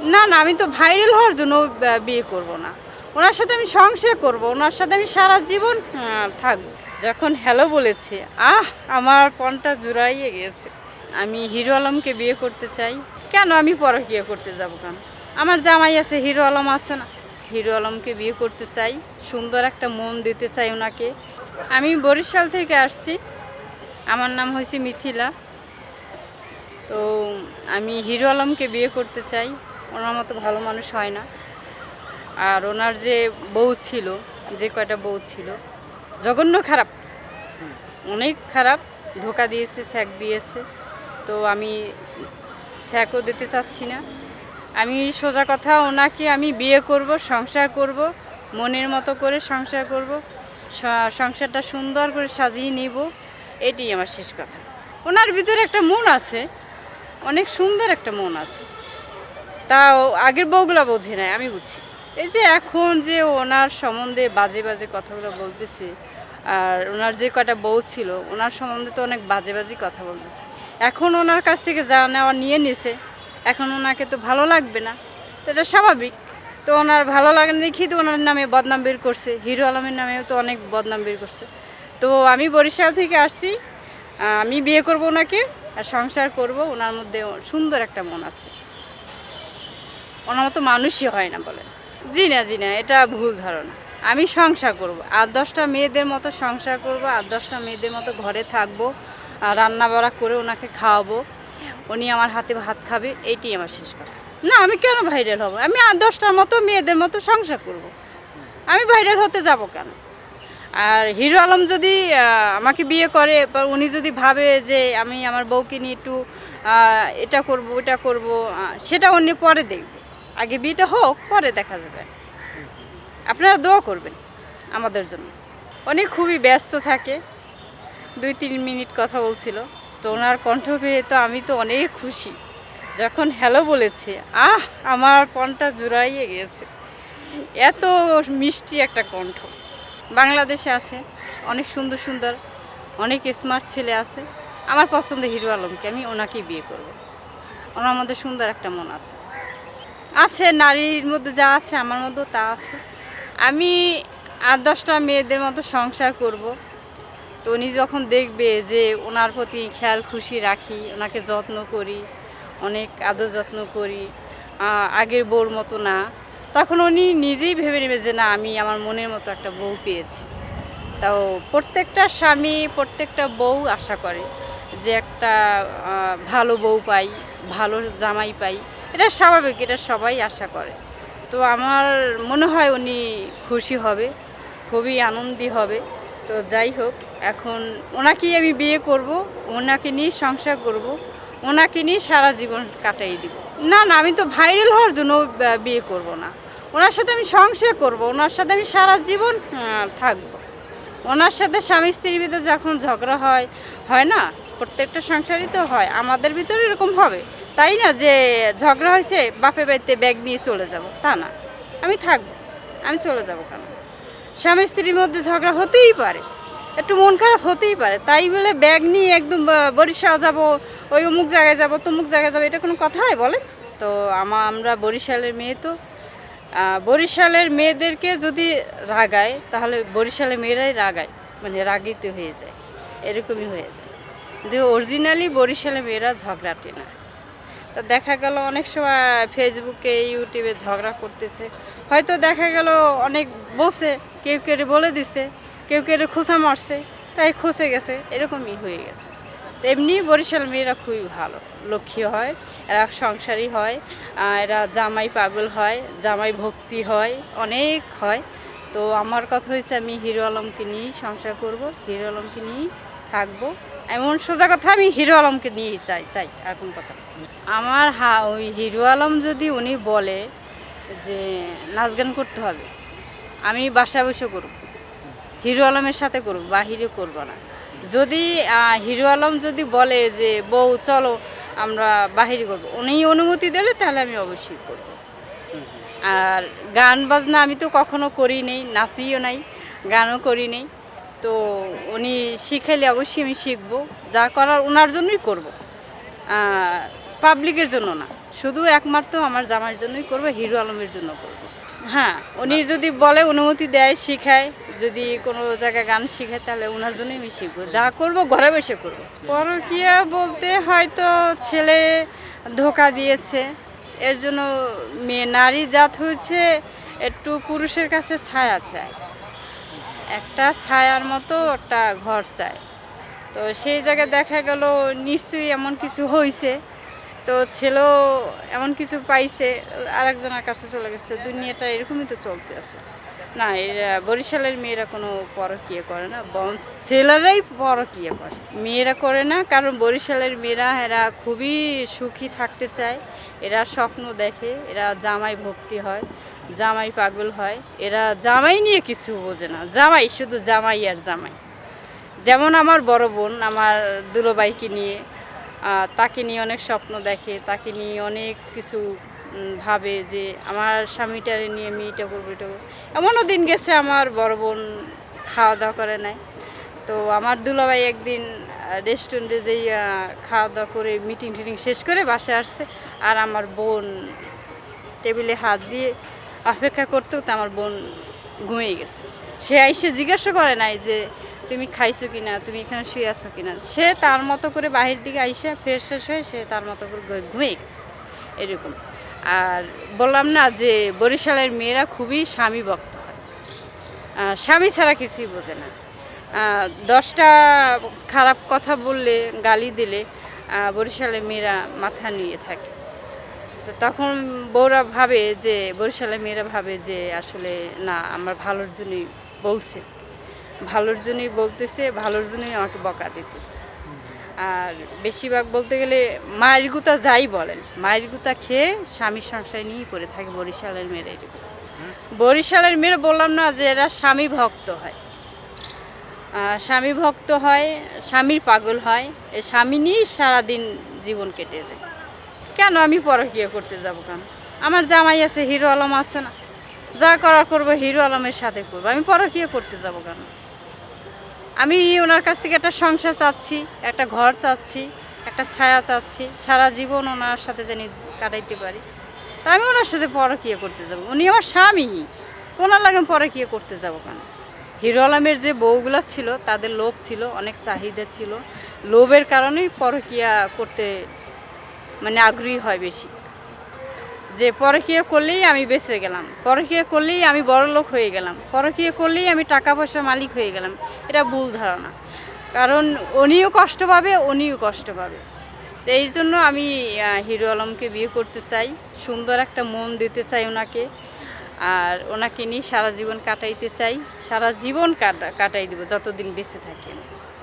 না না, আমি তো ভাইরাল হওয়ার জন্য বিয়ে করব না। ওনার সাথে আমি সংসার করব, ওনার সাথে আমি সারা জীবন থাকব। যখন হ্যালো বলেছে, আহ, আমার পণটা জুড়াইয়ে গেছে। আমি হিরো আলমকে বিয়ে করতে চাই। কেন আমি পরকিয়া করতে যাব কেন? আমার জামাই আছে, হিরো আলম আছে না? হিরো আলমকে বিয়ে করতে চাই, সুন্দর একটা মন দিতে চাই ওনাকে। আমি বরিশাল থেকে আসছি। আমার নাম হয়েছে মিথিলা। তো, আমি হিরো আলমকে বিয়ে করতে চাই। ওনার মতো ভালো মানুষ হয় না। আর ওনার যে বউ ছিল, যে কয়টা বউ ছিল, জঘন্য খারাপ। অনেক খারাপ, ধোকা দিয়েছে স্যাক দিয়েছে। তো আমি স্যাকও দিতে চাচ্ছি না। আমি সোজা কথা, ওনাকে আমি বিয়ে করব, সংসার করব, মনের মতো করে সংসার করব সংসারটা সুন্দর করে সাজিয়ে নিব, এটাই আমার শেষ কথা। ওনার ভিতরে একটা মন আছে, অনেক সুন্দর একটা মন আছে। তাও আগের বউগুলো বোঝে না আমি বুঝছি। এই যে এখন যে ওনার সম্বন্ধে বাজে বাজে কথাগুলো বলতেছে, আর ওনার যে কয়টা বউ ছিল, ওনার সম্বন্ধে তো অনেক বাজে বাজে কথা বলতেছে। এখন ওনার কাছ থেকে যা নেওয়া নিয়ে নিছে, এখন ওনাকে তো ভালো লাগবে না, তো এটা স্বাভাবিক। তো ওনার ভালো লাগে না দেখি তো ওনার নামে বদনাম বের করছে, হিরো আলমের নামেও তো অনেক বদনাম বের করছে। তো আমি বরিশাল থেকে আসছি আমি বিয়ে করব ওনাকে, আর সংসার করব, ওনার মধ্যে সুন্দর একটা মন আছে। ওনার মতো মানুষই হয় না বলেন জি না জি না, এটা ভুল ধারণা। আমি সংসার করব। আর দশটা মেয়েদের মতো সংসার করব, আর দশটা মেয়েদের মতো ঘরে থাকব রান্না বাড়া করে ওনাকে খাওয়াবো। উনি আমার হাতে ভাত খাবে, এইটাই আমার শেষ কথা। না, আমি কেন ভাইরাল হব? আমি আর দশটার মতো মেয়েদের মতো সংসার করব। আমি ভাইরাল হতে যাব কেন? আর হিরো আলম যদি আমাকে বিয়ে করে উনি যদি ভাবে যে আমি আমার বউকে নিয়ে একটু এটা করব, ওটা করব সেটা উনি পরে দেখবে। আগে বিয়েটা হোক, পরে দেখা যাবে। আপনারা দোয়া করবেন আমাদের জন্য। অনেক খুবই ব্যস্ত থাকে। দুই, তিন মিনিট কথা বলছিল। তো ওনার কণ্ঠ পেয়ে তো আমি তো অনেক খুশি। যখন হ্যালো বলেছে, আহ, আমার পণটা জুড়াইয়ে গেছে। এত মিষ্টি একটা কণ্ঠ। বাংলাদেশে আছে, অনেক সুন্দর সুন্দর, অনেক স্মার্ট ছেলে আছে। আমার পছন্দ হিরো আলমকে আমি ওনাকেই বিয়ে করব। ওনার মধ্যে সুন্দর একটা মন আছে। আছে, নারীর মধ্যে যা আছে, আমার মধ্যেও তা আছে। আমি আট দশটা মেয়েদের মতো সংসার করব। তো উনি যখন দেখবে যে ওনার প্রতি খেয়াল, খুশি রাখি, ওনাকে যত্ন করি, অনেক আদর যত্ন করি আগের বউর মতো না, তখন উনি নিজেই ভেবে নেবে যে না, আমি আমার মনের মতো একটা বউ পেয়েছি। তাও প্রত্যেকটা স্বামী, প্রত্যেকটা বউ আশা করে যে একটা ভালো বউ পাই, ভালো জামাই পাই। এটা স্বাভাবিক, এটা সবাই আশা করে। তো আমার মনে হয় উনি খুশি হবে, খুবই আনন্দি হবে। তো যাই হোক, এখন ওনাকেই আমি বিয়ে করব, ওনাকে নিয়ে সংসার করব, ওনাকে নিয়ে সারা জীবন কাটাই দিব। না না, আমি তো ভাইরাল হওয়ার জন্য বিয়ে করব না। ওনার সাথে আমি সংসার করব, ওনার সাথে আমি সারা জীবন থাকব। ওনার সাথে স্বামী স্ত্রীর ভিতরে যখন ঝগড়া হয় হয় না? প্রত্যেকটা সংসারই তো হয়, আমাদের ভিতরে এরকম হবে। তাই না যে ঝগড়া হয়েছে, বাপের বাড়িতে ব্যাগ নিয়ে চলে যাব? তা না। আমি থাকব। আমি চলে যাব কেন? স্বামী স্ত্রীর মধ্যে ঝগড়া হতেই পারে। একটু মন খারাপ হতেই পারে। তাই বলে ব্যাগ নিয়ে একদম বরিশাল যাব, ওই অমুক জায়গায় যাব, তমুক জায়গায় যাব, এটা কোনো কথা হয় বলেন? তো আমা, আমরা বরিশালের মেয়ে তো। বরিশালের মেয়েদেরকে যদি রাগায়, তাহলে বরিশালের মেয়েরাই রাগায়। মানে রাগিত হয়ে যায়। এরকমই হয়ে যায়। কিন্তু অরিজিনালি বরিশালের মেয়েরা ঝগড়াটে না তা দেখা গেল অনেক সময় ফেসবুকে ইউটিউবে ঝগড়া করতেছে। হয়তো দেখা গেল অনেক বসে কেউ কেউ বলে দিছে, কেউ কেউ খোসা মারছে, তাই খসে গেছে, এরকমই হয়ে গেছে। তো এমনি বরিশাল মেয়েরা খুবই ভালো, লক্ষ্মী হয়, এরা সংসারী হয় এরা জামাই পাগল হয়, জামাই ভক্তি হয়, অনেক হয়। তো আমার কথা হয়েছে আমি হিরো আলমকে নিয়েই সংসার করব, হিরো আলমকে নিয়েই থাকব। এমন সোজা কথা, আমি হিরো আলমকে নিয়েই চাই চাই, আর কোন কথা আমার হা, ওই হিরো আলম যদি উনি বলে যে, নাচ গান করতে হবে, আমি বাসা বসে করব, হিরো আলমের সাথে করব, বাহিরে করব না। যদি হিরো আলম যদি বলে যে, বউ, চলো, আমরা বাহিরে করব, উনি অনুমতি দিলে তাহলে আমি অবশ্যই করব। আর গান বাজনা আমি তো কখনো করি নেই, নাচইও নাই, গানও করি নেই। তো উনি শিখাইলে অবশ্যই আমি শিখব। যা করার ওনার জন্যই করব। পাবলিকের জন্য না। শুধু একমাত্র আমার জামাইয়ের জন্যই করব হিরো আলমের জন্য করব। হ্যাঁ উনি যদি বলে অনুমতি দেয় শিখায় যদি কোনো জায়গায় গান শিখায় তাহলে ওনার জন্যই আমি শিখব। যা করব ঘরে বসে করব। পরকিয়া বলতে হয়তো ছেলে ধোকা দিয়েছে। এর জন্য মেয়ে নারী জাত হয়েছে একটু পুরুষের কাছে ছায়া চায়। একটা ছায়ার মতো একটা ঘর চায়। তো সেই জায়গায় দেখা গেল নিশ্চয়ই এমন কিছু হয়েছে তো ছেলেও এমন কিছু পাইছে, আরেকজনের কাছে চলে গেছে। দুনিয়াটা এরকমই তো চলতে আছে। না, এরা বরিশালের মেয়েরা কোনো পরকিয়ে করে না, বরং ছেলেরাই পরকিয়ে করে। মেয়েরা করে না, কারণ বরিশালের মেয়েরা, এরা খুবই সুখী থাকতে চায়। এরা স্বপ্ন দেখে, এরা জামাই ভক্তি হয়। জামাই পাগল হয়। এরা জামাই নিয়ে কিছু বোঝে না। জামাই, শুধু জামাই আর জামাই। যেমন আমার বড় বোন, আমার দুলোবাইকে নিয়ে তাকে নিয়ে অনেক স্বপ্ন দেখে, তাকে নিয়ে অনেক কিছু ভাবে যে আমার স্বামীটারে নিয়ে আমি এটা করব এটা করব। এমনও দিন গেছে আমার বড় বোন খাওয়া দাওয়া করে নাই। তো আমার দুলাভাই একদিন রেস্টুরেন্টে যেই খাওয়া দাওয়া করে মিটিং টিটিং শেষ করে বাসায় আসছে। আর আমার বোন টেবিলে হাত দিয়ে অপেক্ষা করতেও তো আমার বোন ঘুমিয়ে গেছে। সে আইসে জিজ্ঞাসা করে নাই যে, তুমি খাইছো কিনা? তুমি এখানে শুয়ে আছো কিনা? সে তার মতো করে বাহির দিকে আইসে ফ্রেশ ফ্রেশ হয়ে সে তার মতো করে ঘুমিয়ে গেছে। এরকম। আর বললাম না যে, বরিশালের মেয়েরা খুবই স্বামী ভক্ত স্বামী ছাড়া কিছুই বোঝে না। দশটা খারাপ কথা বললে, গালি দিলে বরিশালের মেয়েরা মাথা নিয়ে থাকে। তো তখন বউরা ভাবে যে, বরিশালের মেয়েরা ভাবে যে, আসলে না, আমার ভালোর জন্যই বলছে। ভালোর জন্যই বলতেছে, ভালোর জন্যই আমাকে বকা দিতেছে। আর বেশিরভাগ বলতে গেলে মায়ের গুতা যাই বলেন, মায়ের গুতা খেয়ে স্বামীর সংসার নিয়েই করে থাকে বরিশালের মেয়েরা এরকম বরিশালের মেয়েরা বললাম না যে, এরা স্বামী ভক্ত হয়। স্বামী ভক্ত হয়, স্বামীর পাগল হয়, এ স্বামী নিয়েই সারাদিন জীবন কেটে যায়। কেন আমি পরকিয়া করতে যাব কেন? আমার জামাই আছে, হিরো আলম আছে না। যা করার করব, হিরো আলমের সাথে করব। আমি পরকিয়া করতে যাব কেন? আমি ওনার কাছ থেকে একটা সংসার চাচ্ছি, একটা ঘর চাচ্ছি, একটা ছায়া চাচ্ছি। সারা জীবন ওনার সাথে জানি কাটাইতে পারি। তা আমি ওনার সাথে পরকিয়া করতে যাব। উনি আমার স্বামী। ওনার লাগে পরকিয়া করতে যাব কেন? হিরো আলমের যে বউগুলো ছিল, তাদের লোভ ছিল, অনেক চাহিদা ছিল। লোভের কারণেই পরকিয়া করতে মানে আগ্রহী হয় বেশি। যে পরকীয়া করলেই আমি বেঁচে গেলাম, পরকীয়া করলেই আমি বড় লোক হয়ে গেলাম, পরকীয়া করলেই আমি টাকা পয়সার মালিক হয়ে গেলাম, এটা ভুল ধারণা। কারণ উনিও কষ্ট পাবে, উনিও কষ্ট পাবে। তো এই জন্য আমি হিরো আলমকে বিয়ে করতে চাই, সুন্দর একটা মন দিতে চাই ওনাকে, আর ওনাকে নিয়ে সারা জীবন কাটাইতে চাই, সারা জীবন কাটা, কাটাই দিব, যতদিন বেঁচে থাকি।